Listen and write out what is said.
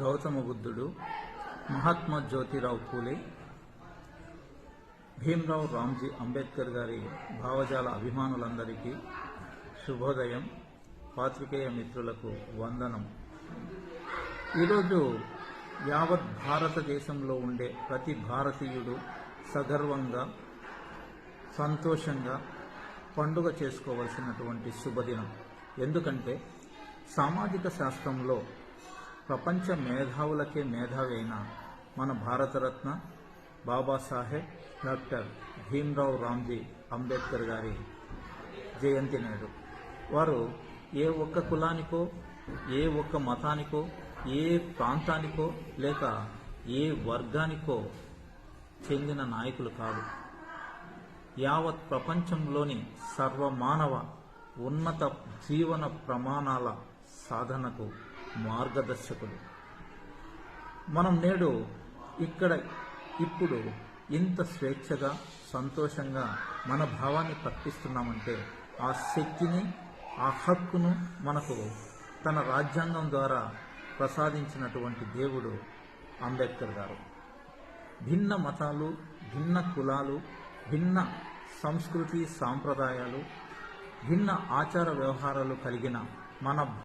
గౌతమ బుద్ధుడు మహాత్మా జ్యోతిరావు పూలే. భీమ్రావు రామ్జీ అంబేద్కర్ గారి భావజాల అభిమానులందరికీ శుభోదయం. పాత్రికేయ మిత్రులకు వందనం. ఈరోజు యావత్ భారతదేశంలో ఉండే ప్రతి భారతీయుడు సగర్వంగా సంతోషంగా పండుగ చేసుకోవలసినటువంటి శుభదినం. ఎందుకంటే సామాజిక శాస్త్రంలో ప్రపంచ మేధావులకే మేధావి అయిన మన భారతరత్న బాబాసాహెబ్ డాక్టర్ భీమ్రావు రామ్జీ అంబేద్కర్ గారి జయంతి నేడు. వారు ఏ ఒక్క కులానికో ఏ ఒక్క మతానికో ఏ ప్రాంతానికో లేక ఏ వర్గానికో చెందిన నాయకులు కాదు. యావత్ ప్రపంచంలోని సర్వమానవ ఉన్నత జీవన ప్రమాణాల సాధనకు మార్గదర్శకులు మనం నేడు ఇక్కడ ఇప్పుడు ఇంత స్వేచ్ఛగా సంతోషంగా మన భావాన్ని ప్రకటిస్తున్నామంటే ఆ శక్తిని ఆ హక్కును మనకు తన రాజ్యాంగం ద్వారా ప్రసాదించినటువంటి దేవుడు అంబేద్కర్ గారు. భిన్న మతాలు భిన్న కులాలు భిన్న సంస్కృతి సాంప్రదాయాలు భిన్న ఆచార వ్యవహారాలు కలిగిన మన